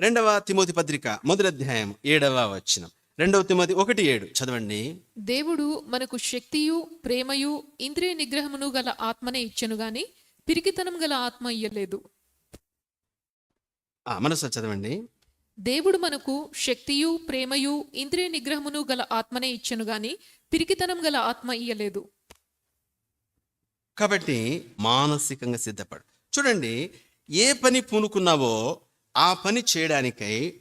రెండవ తిమోతి పత్రిక మొదటి అధ్యాయం ఏడవ వచనం. రెండవ తిమోతి ఒకటి ఏడు చదవండి. దేవుడు మనకు శక్తియు ప్రేమయు ఇంద్రియ నిగ్రహమును గల ఆత్మనే ఇచ్చెను గాని పిరికితనం గల ఆత్మ ఇయ్యలేదు. ఆ, మనసు చదవండి. దేవుడు మనకు శక్తియు ప్రేమయు ఇంద్రియ నిగ్రహమును గల ఆత్మనే ఇచ్చెను గాని పిరికితనం గల ఆత్మ ఇయ్యలేదు. కాబట్టి మానసికంగా సిద్ధపడు. చూడండి ఏ పని పూనుకున్నావో ఆ పని చేయడానికై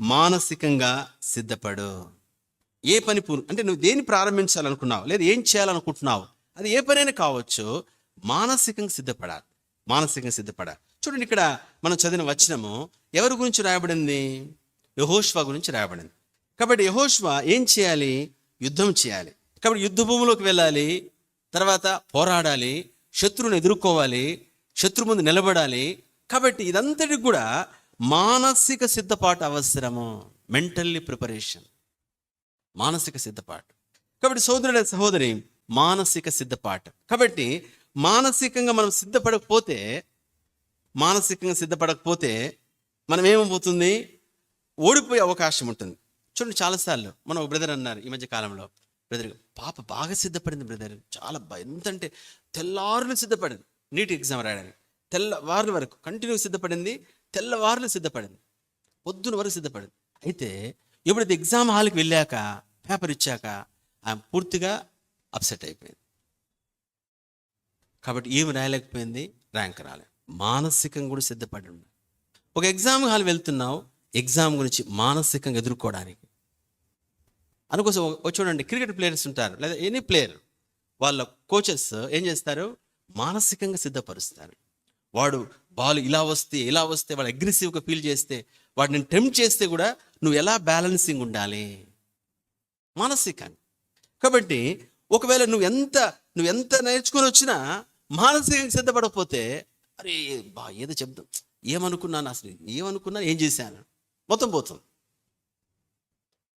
మానసికంగా సిద్ధపడు. ఏ పని పూను అంటే నువ్వు దేన్ని ప్రారంభించాలనుకున్నావు? లేదా ఏం చేయాలనుకుంటున్నావు? అది ఏ పనైనా కావచ్చు మానసికంగా సిద్ధపడాలి. మానసికంగా సిద్ధపడాలి. చూడండి ఇక్కడ మనం చదివిన వచనము ఎవరి గురించి రాయబడింది? యహోష్వా గురించి రాయబడింది. కాబట్టి యహోష్వా ఏం చేయాలి? యుద్ధం చేయాలి. కాబట్టి యుద్ధ భూమిలోకి వెళ్ళాలి తర్వాత పోరాడాలి శత్రువుని ఎదుర్కోవాలి శత్రు ముందు నిలబడాలి. కాబట్టి ఇదంతటికి కూడా మానసిక సిద్ధపాటు అవసరము మెంటల్లీ ప్రిపరేషన్. మానసిక సిద్ధపాటు. కాబట్టి సోదరుడ సహోదరి మానసిక సిద్ధపాటు. కాబట్టి మానసికంగా మనం సిద్ధపడకపోతే మానసికంగా సిద్ధపడకపోతే మనం ఏమైపోతుంది ఓడిపోయే అవకాశం ఉంటుంది. చూడండి చాలాసార్లు మన ఒక బ్రదర్ అన్నారు ఈ మధ్య కాలంలో. బ్రదర్ పాప బాగా సిద్ధపడింది బ్రదర్. చాలా ఎంతంటే తెల్లారులు సిద్ధపడింది. నీట్ ఎగ్జామ్ రాయడానికి. తెల్లవారుల వరకు కంటిన్యూ సిద్ధపడింది. తెల్లవారులు సిద్ధపడింది. పొద్దున వరకు సిద్ధపడింది. అయితే ఎప్పుడైతే ఎగ్జామ్ హాల్కి వెళ్ళాక పేపర్ ఇచ్చాక ఆమె పూర్తిగా అప్సెట్ అయిపోయింది. కాబట్టి ఏమి రాయలేకపోయింది? ర్యాంక్ రాలేదు మానసికంగా కూడా సిద్ధపడి ఉండాలి ఒక ఎగ్జామ్ హాల్ వెళ్తున్నావు ఎగ్జామ్ గురించి మానసికంగా ఎదుర్కోవడానికి. అందుకోసం చూడండి క్రికెట్ ప్లేయర్స్ ఉంటారు లేదా ఎనీ ప్లేయర్ వాళ్ళ కోచెస్ ఏం చేస్తారు? మానసికంగా సిద్ధపరుస్తారు. వాడు వాళ్ళు ఇలా వస్తే ఇలా వస్తే వాళ్ళు అగ్రెసివ్గా ఫీల్ చేస్తే వాడిని టెంప్ట్ చేస్తే కూడా నువ్వు ఎలా బ్యాలెన్సింగ్ ఉండాలి? మానసికంగా కాబట్టి ఒకవేళ నువ్వు ఎంత నువ్వు ఎంత నేర్చుకొని వచ్చినా మానసికంగా సిద్ధపడకపోతే అరే బా ఏదో చెప్దాం. ఏమనుకున్నాను అసలు? ఏమనుకున్నా ఏం చేశాను? మొత్తం పోతుంది.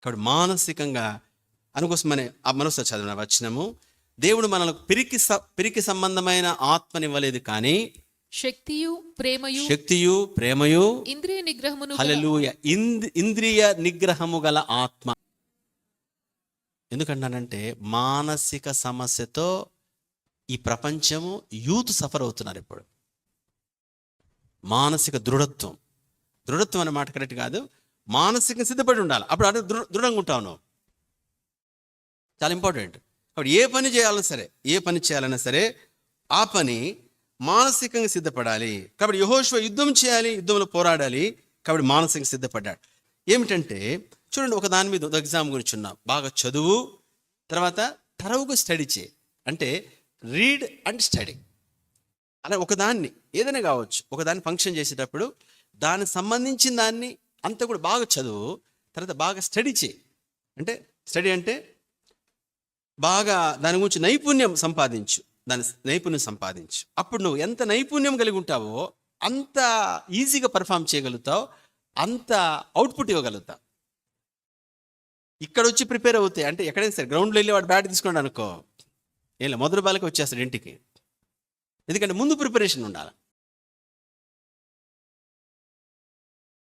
కాబట్టి మానసికంగా అనుకోసమనే ఆ మనసు చదివిన వచ్చినము దేవుడు మనకు పిరికి స- పిరికి సంబంధమైన ఆత్మనివ్వలేదు కానీ శక్తియు ప్రేమయు శక్తియు ప్రేమయు ఇంద్రియ నిగ్రహమును గల హలలుయ ఇంద్రియ నిగ్రహము గల ఆత్మ. ఎందుకంటానంటే మానసిక సమస్యతో ఈ ప్రపంచము యూత్ సఫర్ అవుతున్నారు ఇప్పుడు. మానసిక దృఢత్వం. దృఢత్వం అనే మాట కరెక్ట్ కాదు. మానసికంగా సిద్ధపడి ఉండాలి. అప్పుడు అంటే దృఢ దృఢంగా ఉంటావు నువ్వు. చాలా ఇంపార్టెంట్. కాబట్టి ఏ పని చేయాలన్నా సరే ఏ పని చేయాలన్నా సరే ఆ పని మానసికంగా సిద్ధపడాలి. కాబట్టి యహోష్వ యుద్ధం చేయాలి యుద్ధంలో పోరాడాలి. కాబట్టి మానసికంగా సిద్ధపడ్డాడు. ఏమిటంటే చూడండి ఒక దాని మీద ఎగ్జామ్ గురించి ఉన్నా. బాగా చదువు తర్వాత తరవుగా స్టడీ చేయి. అంటే రీడ్ అండ్ స్టడీ. అలా ఒకదాన్ని ఏదైనా కావచ్చు ఒకదాన్ని ఫంక్షన్ చేసేటప్పుడు దానికి సంబంధించిన దాన్ని అంతా కూడా బాగా చదువు తర్వాత బాగా స్టడీ చేయి. అంటే స్టడీ అంటే బాగా దాని గురించి నైపుణ్యం సంపాదించు. దాని నైపుణ్యం సంపాదించు. అప్పుడు నువ్వు ఎంత నైపుణ్యం కలిగి ఉంటావో అంత ఈజీగా పర్ఫామ్ చేయగలుగుతావు అంత అవుట్పుట్ ఇవ్వగలుగుతావు. ఇక్కడ వచ్చి ప్రిపేర్ అవుతాయి. అంటే ఎక్కడైనా సరే గ్రౌండ్లో వెళ్ళి వాడు బ్యాట్ తీసుకున్నాడు అనుకో ఏం లేదు మొదటి బాలకి వచ్చేస్తాడు ఇంటికి. ఎందుకంటే ముందు ప్రిపరేషన్ ఉండాలి.